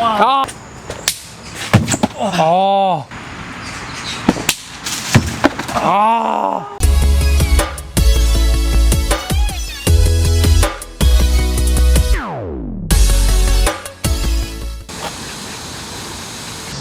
아. 아. 아.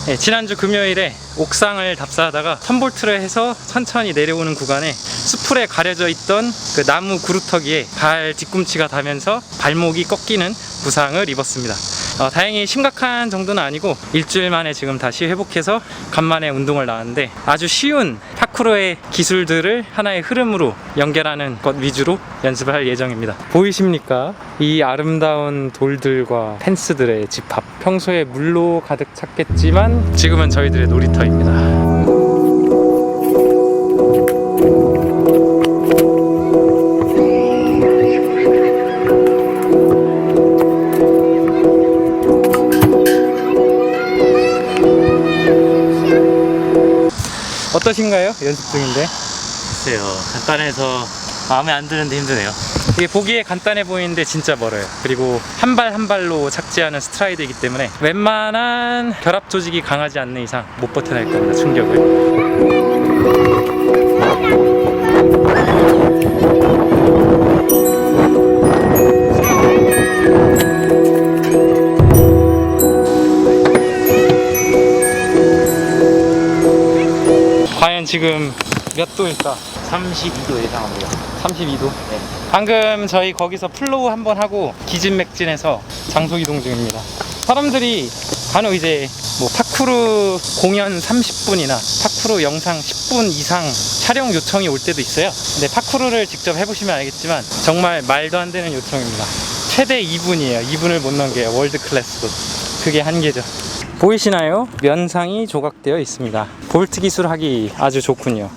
네, 지난주 금요일에 옥상을 답사하다가 선볼트를 해서 천천히 내려오는 구간에 수풀에 가려져 있던 그 나무 구루터기에 발 뒤꿈치가 닿으면서 발목이 꺾이는 부상을 입었습니다. 어, 다행히 심각한 정도는 아니고 일주일 만에 지금 다시 회복해서 간만에 운동을 나왔는데 아주 쉬운 파쿠르의 기술들을 하나의 흐름으로 연결하는 것 위주로 연습을 할 예정입니다. 보이십니까? 이 아름다운 돌들과 펜스들의 집합. 평소에 물로 가득 찼겠지만 지금은 저희들의 놀이터입니다. 어떠신가요? 연습 중인데. 글쎄요 간단해서 마음에 안 드는데 힘드네요 이게 보기에 간단해 보이는데 진짜 멀어요. 그리고 한 발 한 발로 착지하는 스트라이드이기 때문에 웬만한 결합 조직이 강하지 않는 이상 못 버텨낼 겁니다. 충격을. 과연 지금 몇 도일까? 32도 예상합니다 32도. 방금 저희 거기서 플로우 한 번 하고 기진맥진해서 장소 이동 중입니다. 사람들이 간혹 이제 뭐 파쿠르 공연 30분이나 파쿠르 영상 10분 이상 촬영 요청이 올 때도 있어요. 근데 파쿠르를 직접 해보시면 알겠지만 정말 말도 안 되는 요청입니다. 최대 2분이에요. 2분을 못 넘겨요. 월드 클래스도. 그게 한계죠. 보이시나요? 면상이 조각되어 있습니다. 볼트 기술 하기 아주 좋군요.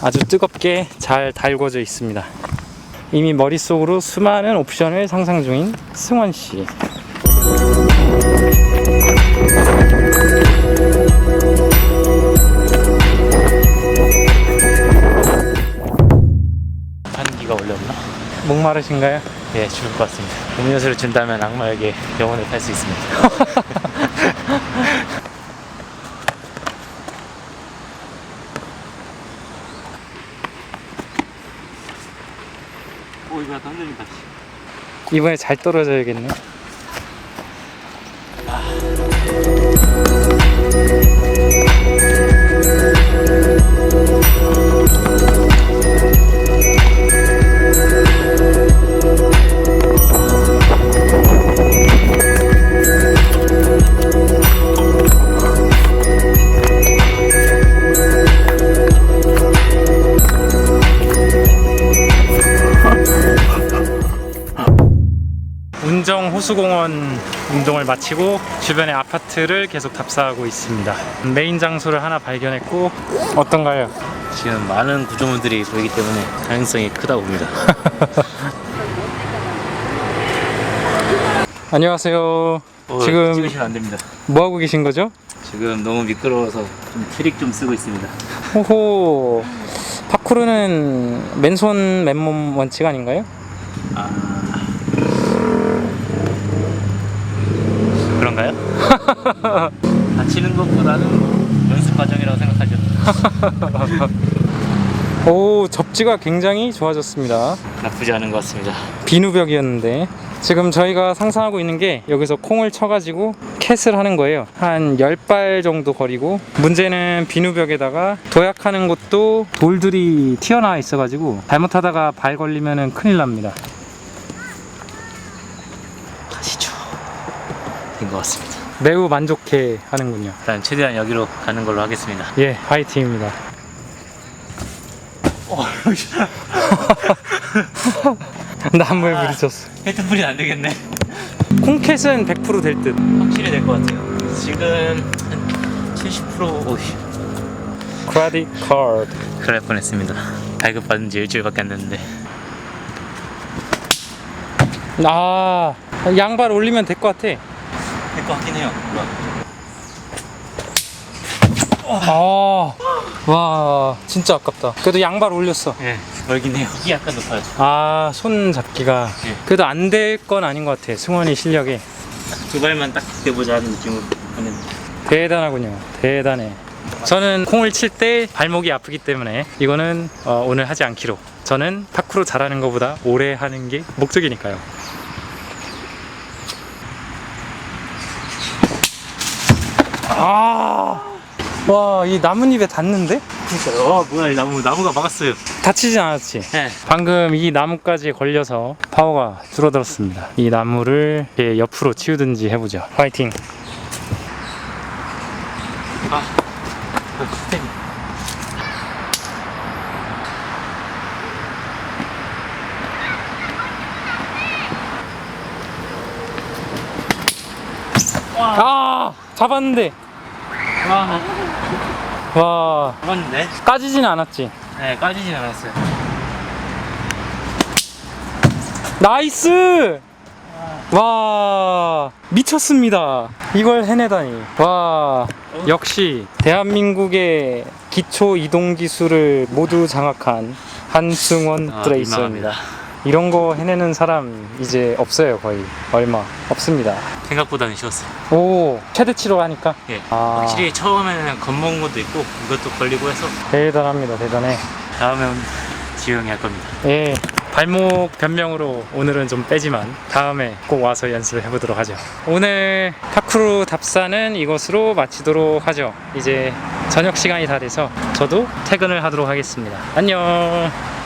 아주 뜨겁게 잘 달궈져 있습니다. 이미 머릿속으로 수많은 옵션을 상상 중인 승원 씨. 한기가 올렸나? 목마르신가요? 예 죽을 것 같습니다 음료수를 준다면 악마에게 영혼을 팔 수 있습니다 오 이거 약간 흔들린다 이번에 잘 떨어져야겠네. 운 호수공원 운동을 마치고 주변의 아파트를 계속 답사하고 있습니다. 메인 장소를 하나 발견했고 어떤가요? 지금 많은 구조물들이 보이기 때문에 가능성이 크다 봅니다 안녕하세요. 어, 지금 찍으시면 안 됩니다 뭐 하고 계신 거죠? 지금 너무 미끄러워서 좀 트릭 좀 쓰고 있습니다 호호. 파쿠르는 맨손 맨몸 원칙 아닌가요? 다치는 것보다는 연습 과정이라고 생각하죠. 오 접지가 굉장히 좋아졌습니다. 나쁘지 않은 것 같습니다. 비누벽이었는데 지금 저희가 상상하고 있는 게 여기서 콩을 쳐가지고 캣을 하는 거예요 한 10발 정도 거리고 문제는 비누벽에다가 도약하는 것도 돌들이 튀어나와 있어가지고 잘못하다가 발 걸리면 큰일 납니다 가시죠. 된 것 같습니다. 매우 만족해 하는군요 일단 최대한 여기로 가는 걸로 하겠습니다. 예 화이팅입니다 나무에 부딪혔어 헤드풀이 안 되겠네. 콩캣은 100%될 듯. 확실히 될 것 같아요. 지금 한 70% 오이. 크레딧 카드. 날 뻔했습니다. 발급 받은 지 일주일밖에 안 됐는데. 아 양발 올리면 될 것 같아. 될 것 같긴 해요. 아, 와, 진짜 아깝다. 그래도 양발 올렸어. 예. 멀긴 해요. 이게 약간 높아요. 아, 손 잡기가. 예. 그래도 안 될 건 아닌 것 같아. 승원이 실력이. 두 발만 딱 대보자 하는 느낌으로 하는. 대단하군요. 대단해. 저는 콩을 칠 때 발목이 아프기 때문에 이거는 어, 오늘 하지 않기로. 저는 파크로 잘하는 것보다 오래 하는 게 목적이니까요. 아, 와, 이 나뭇잎에 닿는데? 그러니까 어 뭐야 이 나무 나무가 막았어요. 다치진 않았지. 네. 방금 이 나무까지 걸려서 파워가 줄어들었습니다. 이 나무를 이렇게 옆으로 치우든지 해보죠. 화이팅. 아. 아, 잡았는데. 와. 와, 잡았는데? 까지진 않았지. 네 까지진 않았어요. 나이스! 와, 미쳤습니다. 이걸 해내다니. 와, 역시 대한민국의 기초 이동 기술을 모두 장악한 한승원 아, 트레이서입니다. 민망합니다. 이런 거 해내는 사람 이제 없어요, 거의. 얼마 없습니다. 생각보다는 쉬웠어요. 오, 최대치로 하니까 예. 아. 확실히 처음에는 겁먹은 것도 있고 이것도 걸리고 해서 대단합니다, 대단해. 다음엔 지영이 할 겁니다. 예, 발목 변명으로 오늘은 좀 빼지만 다음에 꼭 와서 연습을 해보도록 하죠. 오늘 파크루 답사는 이것으로 마치도록 하죠. 이제 저녁 시간이 다 돼서 저도 퇴근을 하도록 하겠습니다. 안녕.